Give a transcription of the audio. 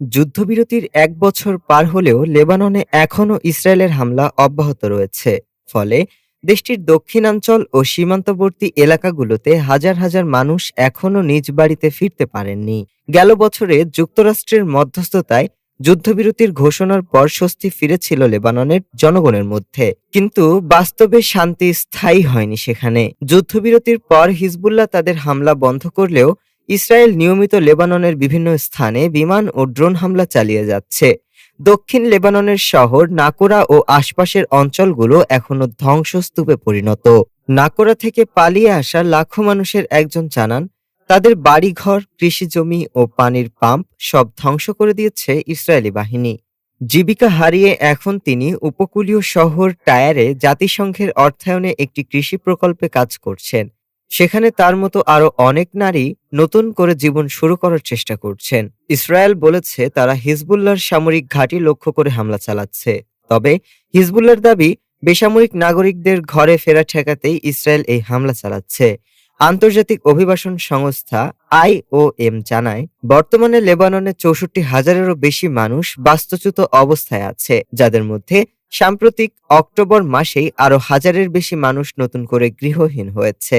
যুদ্ধবিরতির এক বছর পার হলেও লেবাননে এখনও ইসরায়েলের হামলা অব্যাহত রয়েছে। ফলে দেশটির দক্ষিণাঞ্চল ও সীমান্তবর্তী এলাকাগুলোতে হাজার হাজার মানুষ এখনও নিজ বাড়িতে ফিরতে পারেননি। গেল বছরে যুক্তরাষ্ট্রের মধ্যস্থতায় যুদ্ধবিরতির ঘোষণার পর স্বস্তি ফিরেছিল লেবাননের জনগণের মধ্যে। কিন্তু বাস্তবে শান্তি স্থায়ী হয়নি সেখানে। যুদ্ধবিরতির পর হিজবুল্লাহ তাদের হামলা বন্ধ করলেও ইসরায়েল নিয়মিত লেবাননের বিভিন্ন স্থানে বিমান ও ড্রোন হামলা চালিয়ে যাচ্ছে। দক্ষিণ লেবাননের শহর নাকোরা ও আশপাশের অঞ্চলগুলো এখনও ধ্বংসস্তূপে পরিণত। নাকোরা থেকে পালিয়ে আসা লাখো মানুষের একজন জানান, তাদের বাড়িঘর, কৃষিজমি ও পানির পাম্প সব ধ্বংস করে দিয়েছে ইসরায়েলি বাহিনী। জীবিকা হারিয়ে এখন তিনি উপকূলীয় শহর টায়ারে জাতিসংঘের অর্থায়নে একটি কৃষি প্রকল্পে কাজ করছেন। সেখানে তার মতো আরও অনেক নারী নতুন করে জীবন শুরু করার চেষ্টা করছেন। ইসরায়েল বলেছে তারা হিজবুল্লাহর সামরিক ঘাঁটি লক্ষ্য করে হামলা চালাচ্ছে। তবে হিজবুল্লাহর দাবি, বেসামরিক নাগরিকদের ঘরে ফেরা ঠেকাতেই ইসরায়েল এই হামলা চালাচ্ছে। আন্তর্জাতিক অভিবাসন সংস্থা আইওএম জানায়, বর্তমানে লেবাননে চৌষট্টি হাজারেরও বেশি মানুষ বাস্তুচ্যুত অবস্থায় আছে, যাদের মধ্যে সাম্প্রতিক অক্টোবর মাসেই আরও হাজারের বেশি মানুষ নতুন করে গৃহহীন হয়েছে।